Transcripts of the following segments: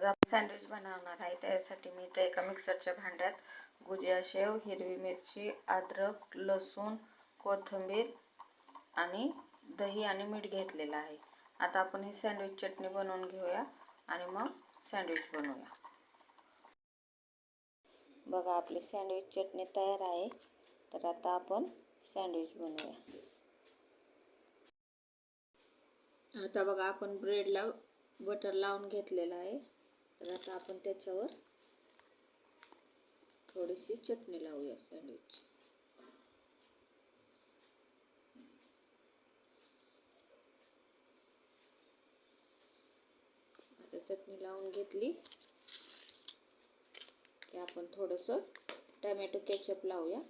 आज आपण सँडविच बनवणार आहे. त्यासाठी मी इथे एका मिक्सरच्या भांड्यात गुजिया शेव हिरवी मिरची अद्रक लसूण कोथिंबीर आणि दही आणि मीठ घेतलेलं आहे. आता आपण ही सँडविच चटणी बनवून घेऊया आणि मग सँडविच बनवूया. बघा आपली सँडविच चटणी तयार आहे. तर आता आपण सँडविच बनवूया. आता बघा आपण ब्रेडला बटर लावून घेतलेलं आहे. तर आता आपण त्याच्यावर थोडीशी चटणी लावूया सँडविच आता चटणी लावून घेतली की आपण थोडंसं टमॅटो केचप लावूया.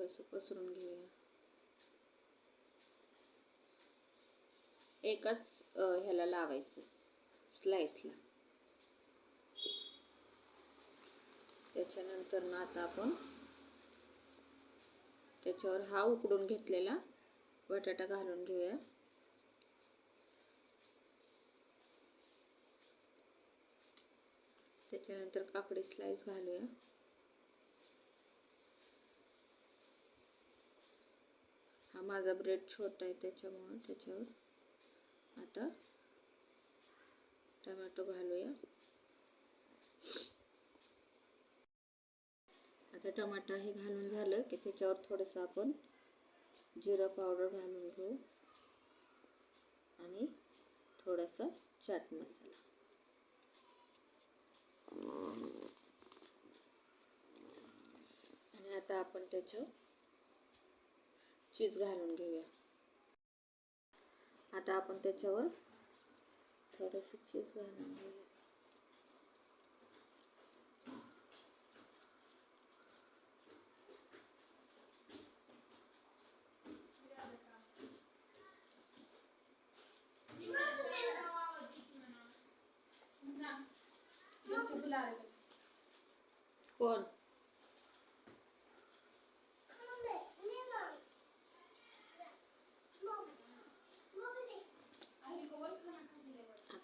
थोडंसं पसरून घेऊया. एकाच ह्याला लावायचं. स्लाइसला त्याच्यानंतर ना आता आपण त्याच्यावर हा उकडून घेतलेला बटाटा घालून घेऊया. त्याच्यानंतर काकडी स्लाइस घालूया. हा माझा ब्रेड छोटा आहे त्याच्यामुळं त्याच्यावर आता टमॅटो घालूया. आता टमाटा हे घालून झालं की त्याच्यावर थोडंसं आपण जिरा पावडर घालून घेऊ आणि थोडासा चाट मसाला. आणि आता आपण त्याचं चीज घालून घेऊया. आता आपण त्याच्यावर थोडंसं चीज घालून घेऊया. कोण?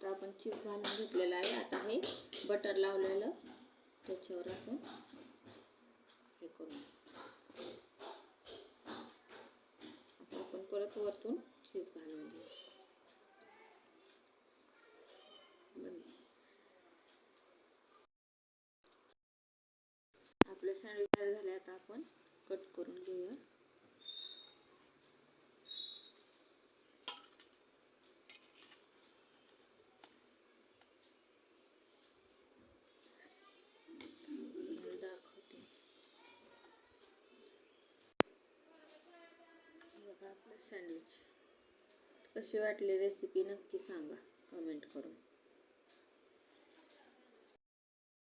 आता आपण चीज घालून घेतलेलं आहे. आता हे बटर लावलेलं. त्याच्यावर आपण हे करू आता आपण परत वरतून चीज घालून घेऊ. आपलं आपले सँडविच तयार झाले आता आपण. बघा आपलं सँडविच कशी वाटली रेसिपी नक्की सांगा. कमेंट करून.